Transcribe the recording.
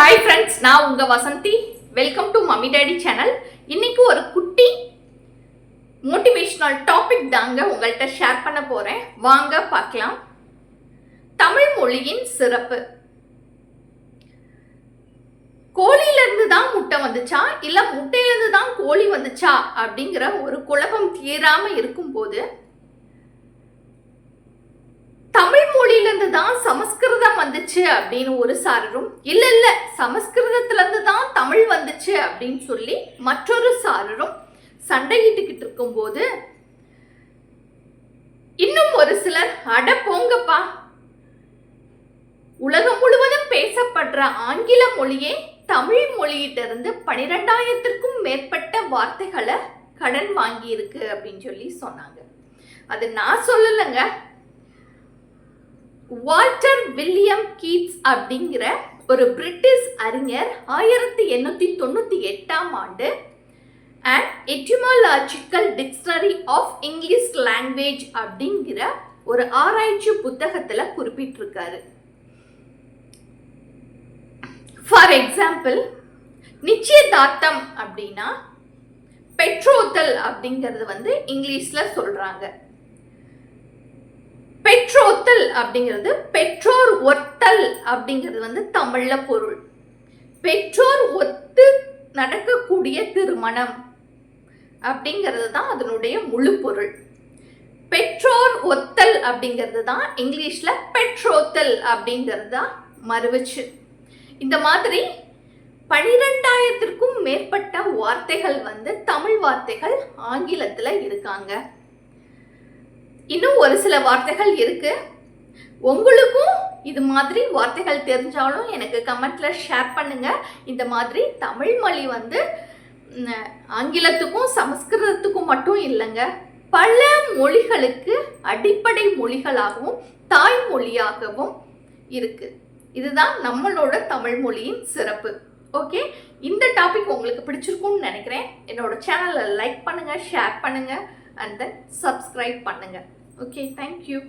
Hi friends நான் உங்க Vasanthi. Welcome to mummy daddy channel இன்னைக்கு ஒரு குட்டி மோட்டிவேஷனல் டாபிக் தாங்க உங்கள்கிட்ட ஷேர் பண்ண போறேன். வாங்க பார்க்கலாம். தமிழ் மொழியின் சிறப்பு. கோழியில இருந்து தான் முட்டை வந்துச்சா? இல்லை முட்டையிலிருந்து தான் கோழி வந்துச்சா? அப்படிங்கிற ஒரு குழப்பம் தீராம இருக்கும்போது தமிழ் மொழியிலிருந்து தான் சமஸ்கிருதம் வந்துச்சு அப்படின்னு ஒரு சாரரும் இல்ல இல்ல சமஸ்கிருதத்துல இருந்து தான் தமிழ் வந்துச்சு அப்படின்னு சொல்லி மற்றொரு சாரரும் சண்டையிட்டுக்கிட்டு இருக்கும்போது இன்னும் ஒரு சிலர் அட போங்கப்பா. உலகம் முழுவதும் பேசப்படுற ஆங்கில மொழியே தமிழ் மொழியிட்டிருந்து பனிரெண்டாயிரத்திற்கும் மேற்பட்ட வார்த்தைகளை கடன் வாங்கி இருக்கு அப்படின்னு சொல்லி சொன்னாங்க. அது நான் சொல்லலைங்க. வால்டர் வில்லியம் கீட்ஸ் அப்படிங்கிற ஒரு பிரிட்டிஷ் அறிஞர் ஆயிரத்தி எண்ணூற்றி தொண்ணூற்றி எட்டாம் ஆண்டு and etymological dictionary of English language அப்படிங்கிற ஒரு ஆராய்ச்சி புத்தகத்தில் குறிப்பிட்டிருக்காரு. ஃபார் எக்ஸாம்பிள் நிச்சயதார்த்தம் அப்படின்னா பெட்ரோத்தல் அப்படிங்கிறது வந்து இங்கிலீஷில் சொல்கிறாங்க பெற்றோத்தல் அப்படிங்கிறது பெற்றோர் ஒத்தல் அப்படிங்கிறது வந்து தமிழ்ல பொருள். பெற்றோர் ஒத்து நடக்கக்கூடிய திருமணம் அப்படிங்கிறது தான் அதனுடைய முழு பொருள். பெற்றோர் ஒத்தல் அப்படிங்கிறது தான் இங்கிலீஷில் பெட்ரோத்தல் அப்படிங்கிறது தான் மறுவச்சு. இந்த மாதிரி பனிரெண்டாயிரத்திற்கும் மேற்பட்ட வார்த்தைகள் வந்து தமிழ் வார்த்தைகள் ஆங்கிலத்தில் இருக்காங்க. இன்னும் ஒரு சில வார்த்தைகள் இருக்குது உங்களுக்கும் இது மாதிரி வார்த்தைகள் தெரிஞ்சாலும் எனக்கு கமெண்ட்ல ஷேர் பண்ணுங்க. இந்த மாதிரி தமிழ் மொழி வந்து ஆங்கிலத்துக்கும் சமஸ்கிருதத்துக்கும் மட்டும் இல்லைங்க. பல மொழிகளுக்கு அடிப்படை மொழிகளாகவும் தாய்மொழியாகவும் இருக்கு. இதுதான் நம்மளோட தமிழ் மொழியின் சிறப்பு. ஓகே இந்த டாபிக் உங்களுக்கு பிடிச்சிருக்கும்னு நினைக்கிறேன். என்னோட சேனலை லைக் பண்ணுங்கள் ஷேர் பண்ணுங்கள் அண்ட் தென் சப்ஸ்கிரைப் பண்ணுங்கள் ஓகே தேங்க்யூ